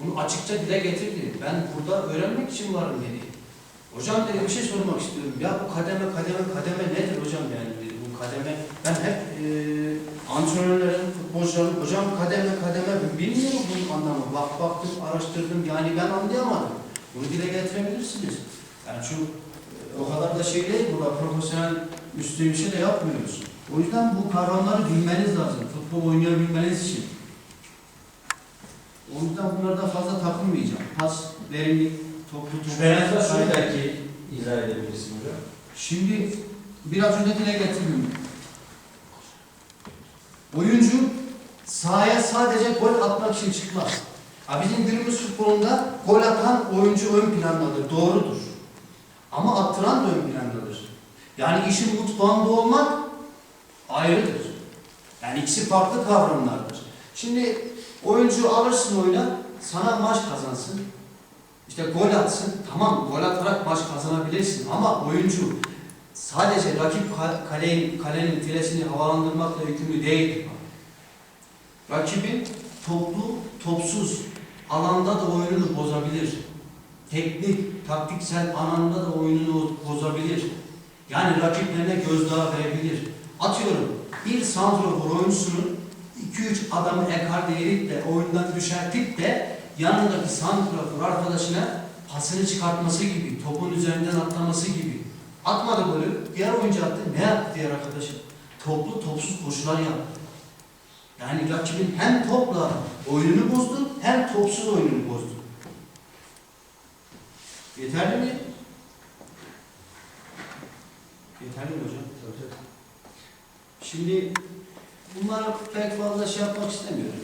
Bunu açıkça dile getirdi. Ben burada öğrenmek için varım dedi. Hocam dedi bir şey sormak istiyorum. Ya bu kademe kademe kademe nedir hocam yani dedi. Bu kademe ben hep e, antrenörlerin, futbolcuların hocam kademe kademe bilmiyorum bunun anlamı. Bak baktım, araştırdım yani ben anlayamadım. Bunu dile getirebilirsiniz. Yani şu e, o kadar da şey değil burada profesyonel üstü bir şey de yapmıyoruz. O yüzden bu kavramları bilmeniz lazım. Futbol oynayabilmeniz için. O yüzden bunlarda fazla takılmayacağım. Pas, verimlilik, toplu toplu. Şunu belki izah edebilirsin hocam. Şimdi biraz önce dile getirdim. Oyuncu sahaya sadece gol atmak için çıkmaz. Ha bizim günümüz futbolunda gol atan oyuncu ön plandadır, doğrudur. Ama attıran da ön plandadır. Yani işin mutfağında olmak ayrıdır. Yani ikisi farklı kavramlardır. Şimdi oyuncu alırsın oyuna, sana maç kazansın. İşte gol atsın, tamam gol atarak maç kazanabilirsin ama oyuncu sadece rakip ka- kalenin, kalenin filesini havalandırmakla yükümlü değildir. Rakibin toplu, topsuz alanda da oyununu bozabilir. Teknik, taktiksel anlamda da oyununu bozabilir. Yani rakiplerine gözdağı verebilir. Atıyorum bir santrofor oyuncusunun 2-3 adamı ekarte edip de oyundan düşertip de yanındaki santrafor arkadaşına pasını çıkartması gibi, topun üzerinden atlaması gibi. Atmadı golü, diğer oyuncu attı. Ne yaptı diğer arkadaşı? Toplu topsuz koşular yaptı. Yani rakibin hem topla oyununu bozdu, hem topsuz oyununu bozdu. Yeterli mi? Yeterli mi hocam? Şimdi bunları pek fazla şey yapmak istemiyorum.